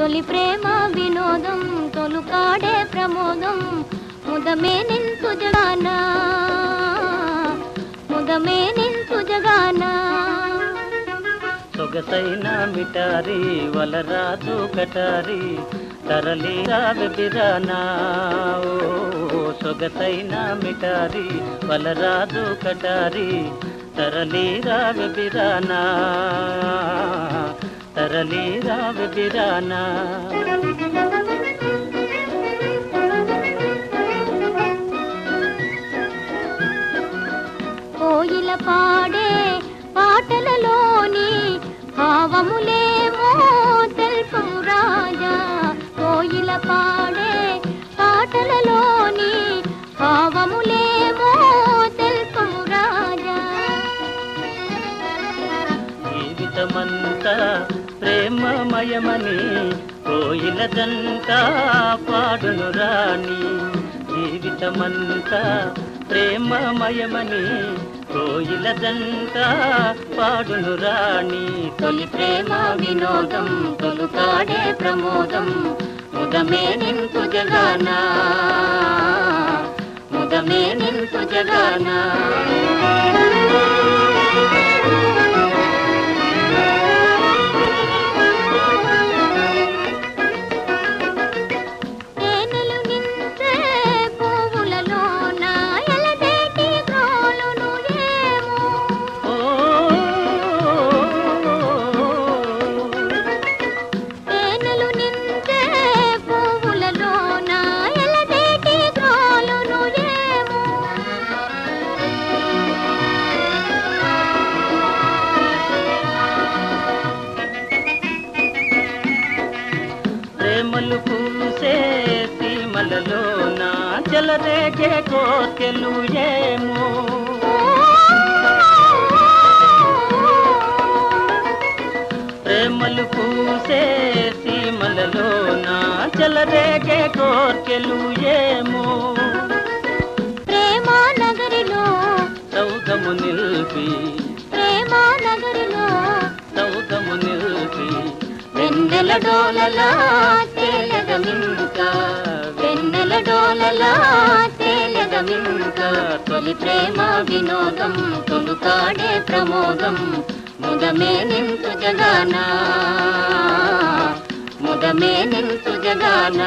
తొలి ప్రేమ వినోదం తొలుకాడే ప్రమోదం. ముదమే నింతు జగానా? ముదమే నింతు జగానా? సొగసైన మిటారి వలరాజు కటారి తరలి బిరానా సొగసైన మిటారి వలరాజు కటారి తరలి బిరానా తరలి బిరానా కోయిల పాడే పాటలలోని భావములేమో తెలుపము రాజా. కోయిల పాడే పాటలలోని భావములేమో తెలుపము రాజా. జీవితమంతా మయమని కోయిలదంతా పాడును రాణి. జీవితమంతా ప్రేమమయమని కోయిలదంతా పాడును రాణి. తొలి ప్రేమ వినోదం తొలుకాడే ప్రమోదం. ఉదమే నింపు జగానా ప్రేమలు పూసే సీమలలో నా జలరేగే కోర్కెలు ఏమో. ప్రేమలు పూసే సీమలలో నా జలరేగే కోర్కెలు ఏమో. ప్రేమ నగరిలో సౌదము నిల్పి వెన్నెల డోలలా తేలగ తేలగమింక వెన్నెల డోలలా తేలగ తేలగమింక తొలి ప్రేమ వినోదం తొలుకాడే ప్రమోదం ముదమే నింతు జగానా ముదమే నింతు జగానా.